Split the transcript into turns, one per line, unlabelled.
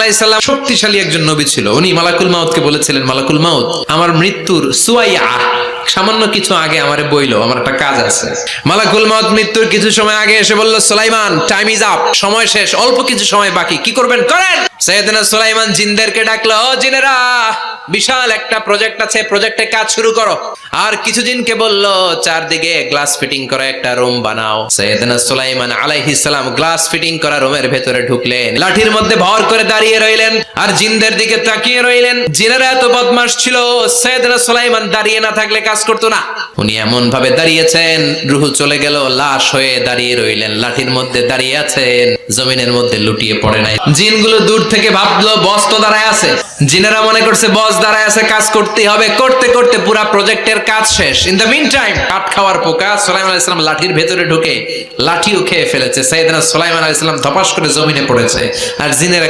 আলাইসাল্লাম শক্তিশালী একজন নবী ছিল। উনি মালাকুল মাউতকে বলেছিলেন, মালাকুল মাউত, আমার মৃত্যুর সুয়াইয়া, সামান্য কিছু আগে আমারে বইলো, আমার একটা কাজ আছে। মালাকুল মত মৃত্যুর কিছু সময় আগে এসে বলল, সুলাইমান টাইম ইজ আপ সময় শেষ, অল্প কিছু সময় বাকি, কি করবেন? করেন! গ্লাস ফিটিং করা। রুম ভেতরে ঢুকলেন, লাঠির মধ্যে ভর করে দাঁড়িয়ে রইলেন আর জিনদের দিকে তাকিয়ে রইলেন। জিনেরা এত বদমাশ ছিল, সৈয়দনা সুলাইমান দাঁড়িয়ে না থাকলে কাজ করতো না। উনি এমন ভাবে দাঁড়িয়েছেন, রুহু চলে গেল, লাশ হয়ে দাঁড়িয়ে রইলেন, লাঠির মধ্যে দাঁড়িয়ে আছেন, জমিনের মধ্যে লুটিয়ে পড়ে নাই। জিনগুলো দূর থেকে ভাবলো, বস তো দাঁড়ায় আছে। জিনেরা মনে করছে, বস দাঁড়ায় আছে, কাজ করতে হবে। করতে করতে পুরা প্রজেক্টের কাজ শেষ। ইন দ্য মিন টাইম কাঠ খাওয়ার পোকা, সোলাইমান আলাইসালাম লাঠির ভেতরে ঢুকে লাঠিও খেয়ে ফেলেছে। সাইদানা সোলাইমান আলাইসালাম ধপাস করে জমিনে পড়েছে। আর জিনেরা